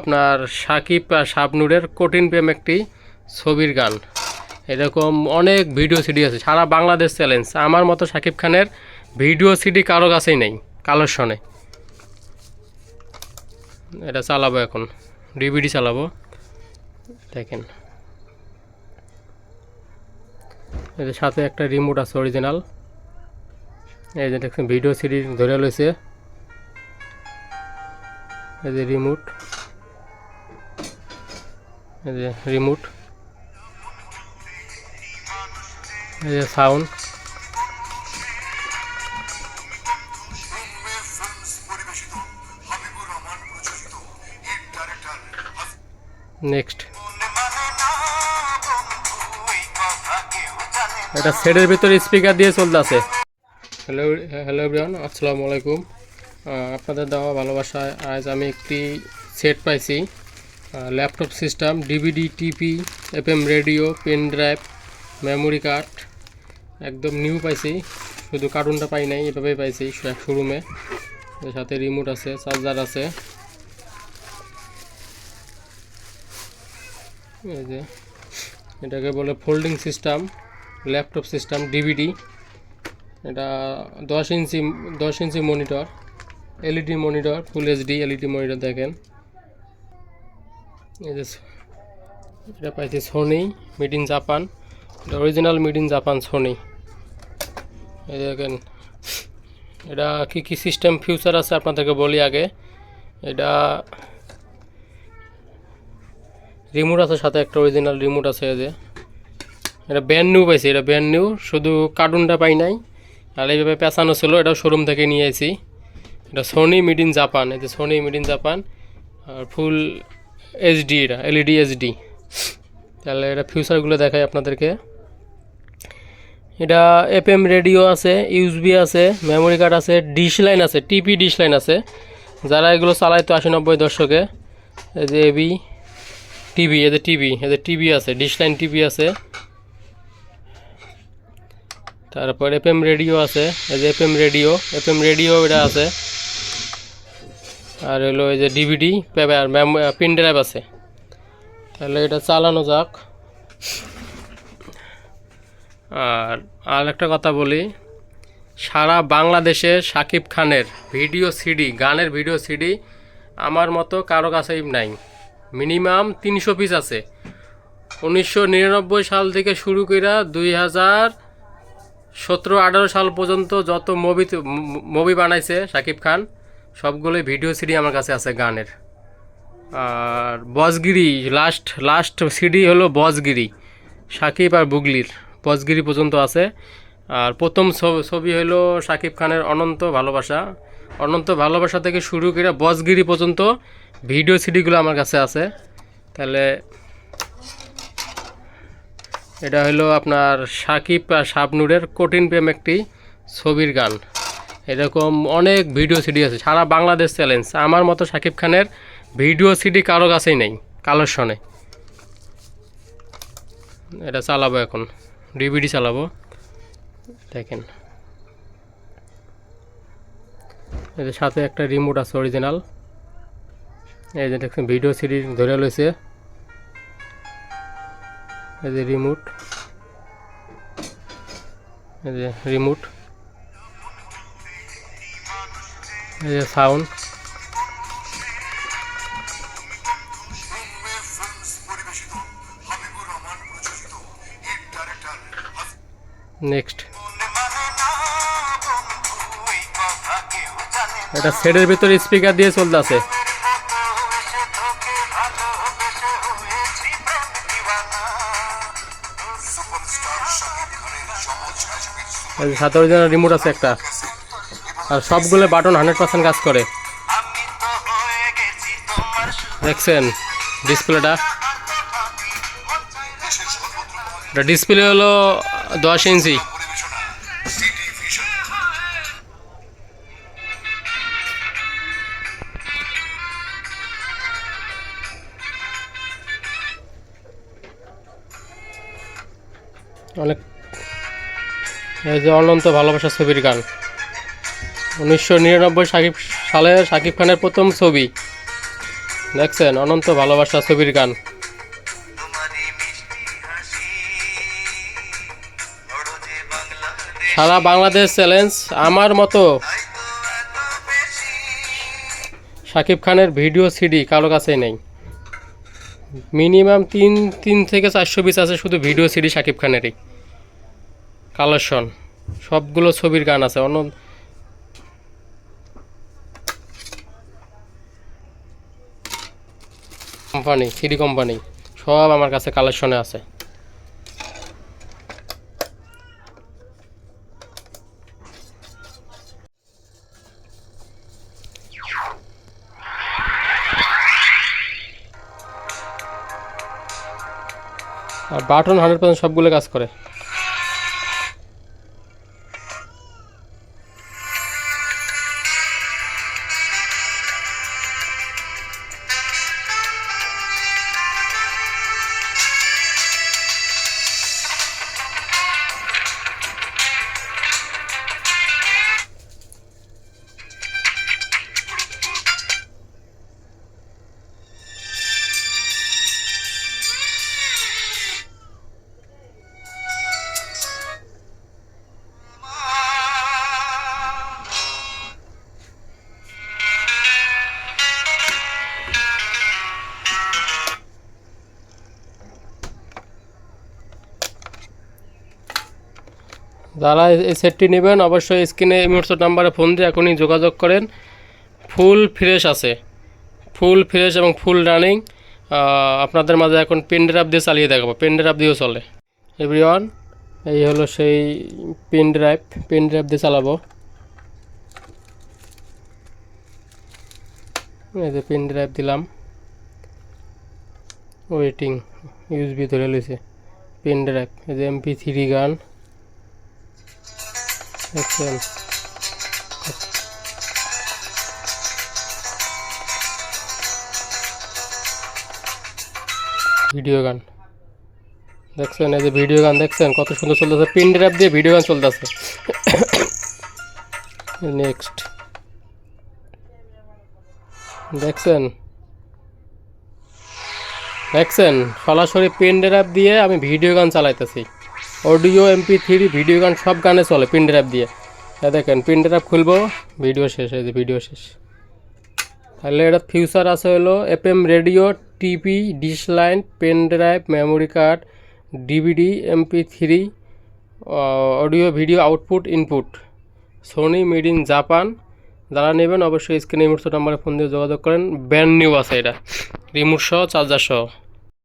আপনার সাকিব আর শাবনুরের কঠিন প্রেম একটি ছবির গান। এরকম অনেক ভিডিও সিডি আছে, সারা বাংলাদেশ চ্যালেঞ্জ আমার মতো সাকিব খানের ভিডিও সিডি কারও কাছেই নেই কালেকশনে এটা চালাবো এখন ডিভিডি চালাবো। দেখেন। এদের সাথে একটা রিমোট আছে অরিজিনাল এই যে দেখছেন ভিডিও সিডি ধরে লইছে এই যে রিমোট এই যে রিমোট এই যে সাউন্ড নেক্সট এটা সেটের ভিতরে স্পিকার দিয়ে চলতে আছে হ্যালো হ্যালো এভরিওয়ান আসসালামু আলাইকুম। আপনাদের দেওয়া ভালোবাসায় আজ আমি একটি সেট পাইছি। Laptop system DVD TP FM radio pen drive memory card একদম নিউ পাইছি। শুধু কার্টুনটা পাই নাই, এভাবেই পাইছি এক শোরুমে সাথে রিমোট আছে চার্জার আছে। যে, এটাকে বলে folding system laptop system DVD এটা দশ ইঞ্চি দশ inch monitor LED monitor full HD LED monitor দেখেন। এটা পাইছি সোনি মেড ইন জাপান এটা original made in Japan Sony এই দেখেন, এটা কী কী সিস্টেম ফিউচার আছে আপনাদেরকে বলি আগে। এটা রিমোট আছে সাথে একটা অরিজিনাল রিমোট আছে এই যে। এটা ব্যান্ড নিউ পাইছি, এটা ব্যান্ড নিউ শুধু কার্টুনটা পাই নাই। আর এইভাবে পেঁচানো ছিল এটা শোরুম থেকে নিয়ে আসি এটা সোনি মিড ইন জাপান এই যে সোনি মিড ইন জাপান আর ফুল এইচডি এটা এলইডি এইচডি তাহলে এটা ফিউচারগুলো দেখাই আপনাদেরকে। এটা এফএম রেডিও আছে ইউএসবি আছে মেমোরি কার্ড আছে ডিশ লাইন আছে টিপি ডিশ লাইন আছে। যারা এগুলো চালাইতো আশি নব্বই দশকে। এই যে এবি টিভি এদের টিভি এদের টিভি আছে ডিশ লাইন টিভি আছে। তারপর এফএম রেডিও আছে, এই যে এফএম রেডিও এফএম রেডিও এটা আছে। আর হলো এই যে ডিভিডি পেপার পিন ড্রাইভ আছে। তাহলে এটা চালানো যাক। আর আর একটা কথা বলি, সারা বাংলাদেশে শাকিব খানের ভিডিও সিডি গানের ভিডিও সিডি আমার মতো কারও কাছেই নাই। মিনিমাম তিনশো পিস আছে। উনিশশো নিরানব্বই সাল থেকে শুরু করে দুই হাজার সতেরো আঠারো সাল পর্যন্ত যত মুভি মুভি বানাইছে শাকিব খান সবগুলোই ভিডিও সিডি আমার কাছে আছে গানের। আর বসগিরি লাস্ট লাস্ট সিডি হলো বসগিরি, সাকিব আর বুগলির। বসগিরি পর্যন্ত আছে। আর প্রথম ছবি হলো শাকিব খানের অনন্ত ভালোবাসা। অনন্ত ভালোবাসা থেকে শুরু করে বসগিরি পর্যন্ত ভিডিও সিডিগুলো আমার কাছে আছে। তাহলে এটা হলো আপনার সাকিব আর শাবনুরের কঠিন প্রেম একটি ছবির গান। এরকম অনেক ভিডিও সিডি আছে, সারা বাংলাদেশ চ্যালেঞ্জ আমার মতো সাকিব খানের ভিডিও সিডি কারও কাছেই নেই কালেকশনে এটা চালাবো এখন ডিভিডি চালাবো। দেখেন। এদের সাথে একটা রিমোট আছে অরিজিনাল এই যে দেখছেন ভিডিও সিডি ধরে লইছে। এই যে রিমোট এই যে রিমোট এই যে সাউন্ড। নেক্সট। এটা সেটের ভিতরে স্পিকার দিয়ে চলতে আছে সুপারস্টার শাকিব খানের সহজ কাজবির এই যে সাথে অরিজিনাল রিমোট আছে একটা। আর সবগুলো বাটন হান্ড্রেড পার্সেন্ট কাজ করে। দেখছেন? ডিসপ্লেটা। এটা ডিসপ্লে হলো দশ ইঞ্চি। অনেক এই যে অনন্ত ভালোবাসা ছবির গান। উনিশশো নিরানব্বই সাকিব সালে সাকিব খানের প্রথম ছবি। দেখছেন, অনন্ত ভালোবাসা ছবির গান। সারা বাংলাদেশ চ্যালেঞ্জ আমার মতো। বেশি শাকিব খানের ভিডিও সিডি কারও কাছেই নেই। মিনিমাম তিন তিন থেকে চারশো পিস আছে শুধু ভিডিও সিডি শাকিব খানেরই। কালেকশন, সবগুলো ছবির গান আছে। অন্য কোম্পানি সিডি কোম্পানি সব আমার কাছে কালেকশনে আছে। আর বাটন হান্ড্রেড পার্সেন্ট সবগুলো কাজ করে। যারা এই- সেটটি নেবেন, অবশ্যই স্ক্রিনে এই ইমোটসের নাম্বারে ফোন দিয়ে এখনই যোগাযোগ করেন। ফুল ফ্রেশ আছে। ফুল ফ্রেশ এবং ফুল রানিং আপনাদের মাঝে এখন পেন ড্রাইভ দিয়ে চালিয়ে দেখাবো। পেন দিয়েও চলে। এভরিওয়ান এই হলো সেই পেন ড্রাইভ পেন ড্রাইভ দিয়ে চালাবো। এই যে পেন ড্রাইভ দিলাম। ওয়েটিং ইউএসবি ধরে লইছে। পেন ড্রাইভ এই যে এমপি থ্রি গান দেখছেন ভিডিও গান। দেখছেন, এই যে ভিডিও গান দেখছেন, কত সুন্দর চলতেছে। পিন ড্রাইভ দিয়ে ভিডিও গান চলতেছে। নেক্সট দেখছেন? দেখছেন? সরাসরি পেন ড্রাইভ দিয়ে আমি ভিডিও গান চালাইতেছি। অডিও, এমপি থ্রি, ভিডিও গান, সব গানে চলে পিন ড্রাইভ দিয়ে। হ্যাঁ দেখেন, পিন ড্রাইভ খুলবো, ভিডিও শেষ যে ভিডিও শেষ। তাহলে এটা ফিউচার আছে হলো F M radio TV dish line pen drive memory card DVD MP three audio video output input Sony made in Japan যারা নেবেন অবশ্যই স্ক্রিনে রিমোট নাম্বারে ফোন দিয়ে যোগাযোগ করেন। ব্র্যান্ড নিউ আছে এটা। রিমোট সহ চার্জার সহ।